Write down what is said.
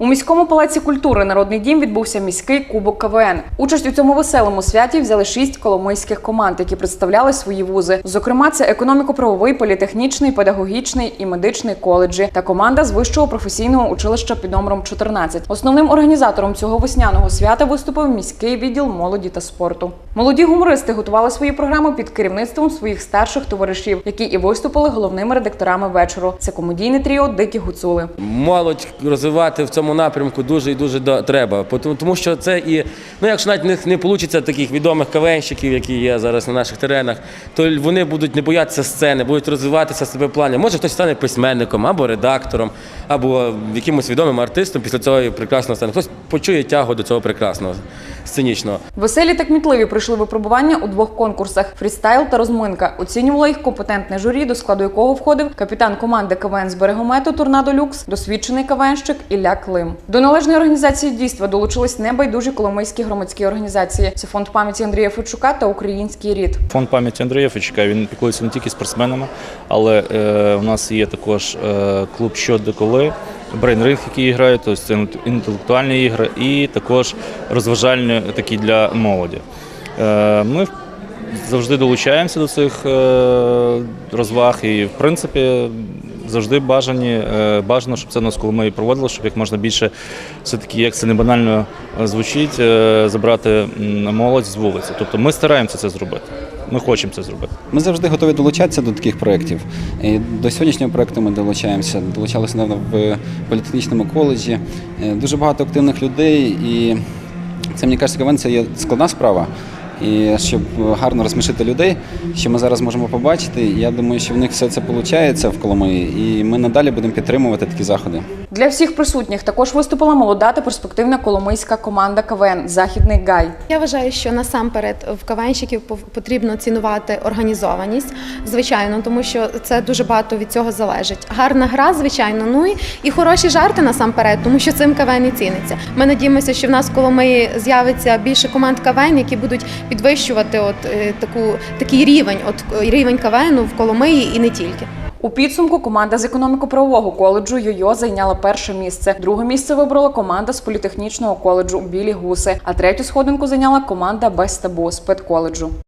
У міському палаці культури Народний дім відбувся міський кубок КВН. Участь у цьому веселому святі взяли шість коломийських команд, які представляли свої вузи. Зокрема, це економіко-правовий, політехнічний, педагогічний і медичний коледжі та команда з вищого професійного училища під номером 14. Основним організатором цього весняного свята виступив міський відділ молоді та спорту. Молоді гумористи готували свої програми під керівництвом своїх старших товаришів, які і виступили головними редакторами вечору. Це комедійне тріо Дикі гуцули. молодь розвивати в цьому напрямку дуже і дуже треба. Тому- що це і, ну якщо навіть не вийде таких відомих кавенщиків, які є зараз на наших теренах, то вони будуть не боятися сцени, будуть розвиватися себе плані. Може хтось стане письменником або редактором, або якимось відомим артистом після цього прекрасного сцени. Хтось почує тягу до цього прекрасного сценічного. Веселі та кмітливі пройшли випробування у двох конкурсах: фрістайл та розминка. Оцінювало їх компетентне журі, до складу якого входив капітан команди КВН з берегомету Торнадо Люкс, досвідчений КВНщик Ілля Клим. До належної організації дійства долучились небайдужі коломийські громадські організації. Це фонд пам'яті Андрія Федчука та Український рід. Фонд пам'яті Андрія Фечка він піклується не тільки спортсменами, але е, у нас є також е, клуб «Що де коли», Ring, який грає, тобто це інтелектуальні ігри, і також розважальні такі для молоді. Е, ми завжди долучаємося до цих е, розваг і, в принципі, завжди бажані, е, бажано, щоб це нас коли ми проводили, щоб як можна більше, все-таки, як це не банально звучить, забрати молодь з вулиці. Тобто ми стараємося це зробити. Ми хочемо це зробити. Ми завжди готові долучатися до таких проєктів. До сьогоднішнього проєкту ми долучаємося. Долучалися недавно в політехнічному коледжі. Е, Дуже багато активних людей, і це мені кажеться, це є складна справа. І щоб гарно розсмішити людей, що ми зараз можемо побачити, я думаю, що в них все це виходить в Коломиї, і ми надалі будемо підтримувати такі заходи. Для всіх присутніх також виступила молода та перспективна коломийська команда КВН Західний Гай. Я вважаю, що насамперед в кавенщиків пов- потрібно цінувати організованість, звичайно, тому що це дуже багато від цього залежить. Гарна гра, звичайно, ну і, і хороші жарти насамперед, тому що цим КВН і ціниться. Ми надіємося, що в нас в Коломиї з'явиться більше команд КВН, які будуть підвищувати от е, таку такий рівень, от е, рівень КВНу в Коломиї і не тільки. У підсумку команда з економіко-правового коледжу Йо-Йо зайняла перше місце. Друге місце вибрала команда з політехнічного коледжу Білі Гуси, а третю сходинку зайняла команда без табу з педколеджу.